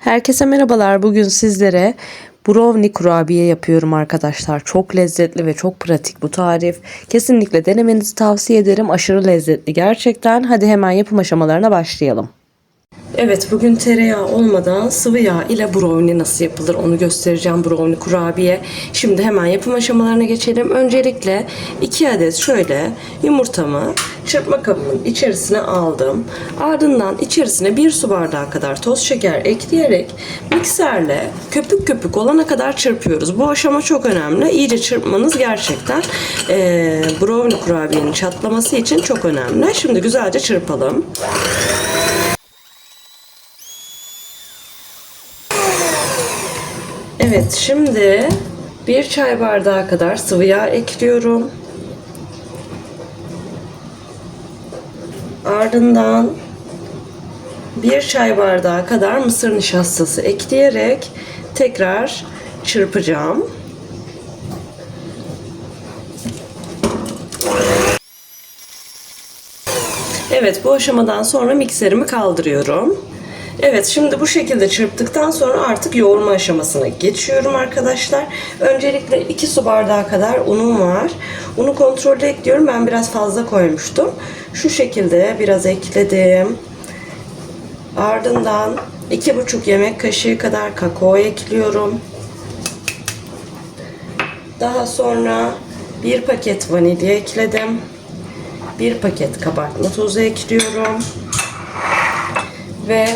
Herkese merhabalar. Bugün sizlere brownie kurabiye yapıyorum arkadaşlar. Çok lezzetli ve çok pratik bu tarif. Kesinlikle denemenizi tavsiye ederim. Aşırı lezzetli gerçekten. Hadi hemen yapım aşamalarına başlayalım. Evet bugün tereyağı olmadan sıvı yağ ile brownie nasıl yapılır onu göstereceğim brownie kurabiye. Şimdi hemen yapım aşamalarına geçelim. Öncelikle 2 adet şöyle yumurtamı çırpma kabımın içerisine aldım. Ardından içerisine 1 su bardağı kadar toz şeker ekleyerek mikserle köpük köpük olana kadar çırpıyoruz. Bu aşama çok önemli. İyice çırpmanız gerçekten eee brownie kurabiyenin çatlaması için çok önemli. Şimdi güzelce çırpalım. Evet şimdi bir çay bardağı kadar sıvı yağ ekliyorum. Ardından bir çay bardağı kadar mısır nişastası ekleyerek tekrar çırpacağım. Evet bu aşamadan sonra mikserimi kaldırıyorum. Evet şimdi bu şekilde çırptıktan sonra artık yoğurma aşamasına geçiyorum arkadaşlar. Öncelikle 2 su bardağı kadar unum var. Unu kontrollü ekliyorum. Ben biraz fazla koymuştum. Şu şekilde biraz ekledim. Ardından 2,5 yemek kaşığı kadar kakao ekliyorum. Daha sonra bir paket vanilya ekledim. Bir paket kabartma tozu ekliyorum. Ve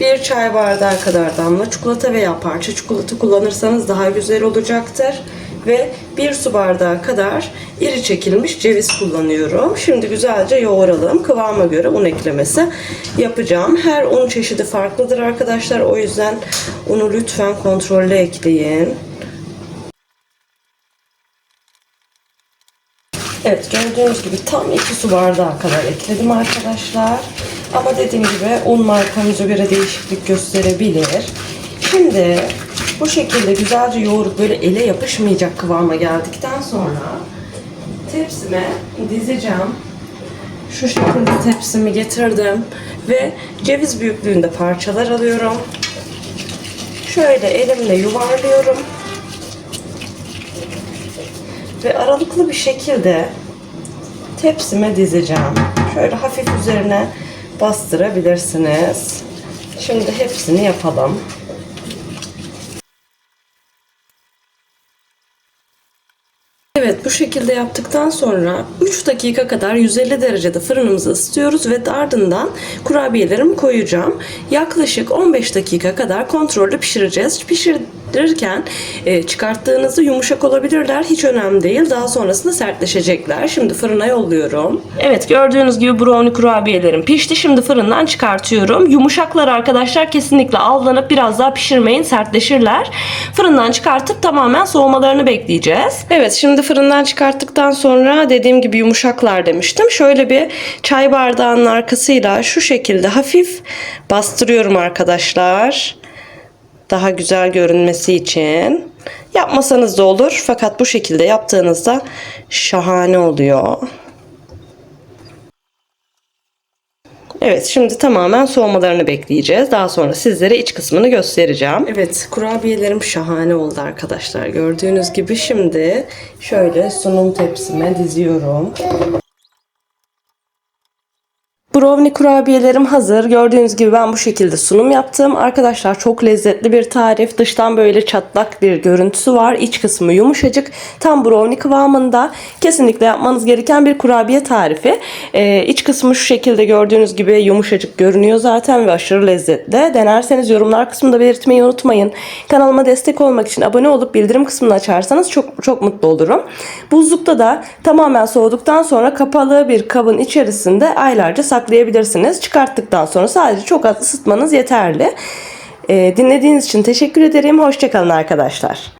bir çay bardağı kadar damla çikolata veya parça çikolata kullanırsanız daha güzel olacaktır. Ve bir su bardağı kadar iri çekilmiş ceviz kullanıyorum. Şimdi güzelce yoğuralım. Kıvama göre un eklemesi yapacağım. Her un çeşidi farklıdır arkadaşlar. O yüzden unu lütfen kontrollü ekleyin. Evet gördüğünüz gibi tam 2 su bardağı kadar ekledim arkadaşlar. Ama dediğim gibi un markamıza göre değişiklik gösterebilir. Şimdi bu şekilde güzelce yoğurup böyle ele yapışmayacak kıvama geldikten sonra tepsime dizeceğim. Şu şekilde tepsimi getirdim ve ceviz büyüklüğünde parçalar alıyorum. Şöyle elimle yuvarlıyorum ve aralıklı bir şekilde tepsime dizeceğim. Şöyle hafif üzerine bastırabilirsiniz. Şimdi hepsini yapalım. Evet bu şekilde yaptıktan sonra 3 dakika kadar 150 derecede fırınımızı ısıtıyoruz ve ardından kurabiyelerimi koyacağım. Yaklaşık 15 dakika kadar kontrollü pişireceğiz. Pişirirken e, çıkarttığınızda yumuşak olabilirler. Hiç önemli değil. Daha sonrasında sertleşecekler. Şimdi fırına yolluyorum. Evet gördüğünüz gibi brownie kurabiyelerim pişti. Şimdi fırından çıkartıyorum. Yumuşaklar arkadaşlar kesinlikle aldanıp biraz daha pişirmeyin. Sertleşirler. Fırından çıkartıp tamamen soğumalarını bekleyeceğiz. Evet şimdi fırından çıkarttıktan sonra dediğim gibi yumuşaklar demiştim. Şöyle bir çay bardağının arkasıyla şu şekilde hafif bastırıyorum arkadaşlar. Daha güzel görünmesi için. Yapmasanız da olur fakat bu şekilde yaptığınızda şahane oluyor. Evet şimdi tamamen soğumalarını bekleyeceğiz. Daha sonra sizlere iç kısmını göstereceğim. Evet kurabiyelerim şahane oldu arkadaşlar. Gördüğünüz gibi şimdi şöyle sunum tepsime diziyorum. Brownie kurabiyelerim hazır. Gördüğünüz gibi ben bu şekilde sunum yaptım. Arkadaşlar çok lezzetli bir tarif. Dıştan böyle çatlak bir görüntüsü var. İç kısmı yumuşacık. Tam brownie kıvamında. Kesinlikle yapmanız gereken bir kurabiye tarifi. Ee, iç kısmı şu şekilde gördüğünüz gibi yumuşacık görünüyor zaten ve aşırı lezzetli. Denerseniz yorumlar kısmında belirtmeyi unutmayın. Kanalıma destek olmak için abone olup bildirim kısmını açarsanız çok çok mutlu olurum. Buzlukta da tamamen soğuduktan sonra kapalı bir kabın içerisinde aylarca saklayabilirsiniz. Çıkarttıktan sonra sadece çok az ısıtmanız yeterli. Ee, dinlediğiniz için teşekkür ederim. Hoşçakalın arkadaşlar.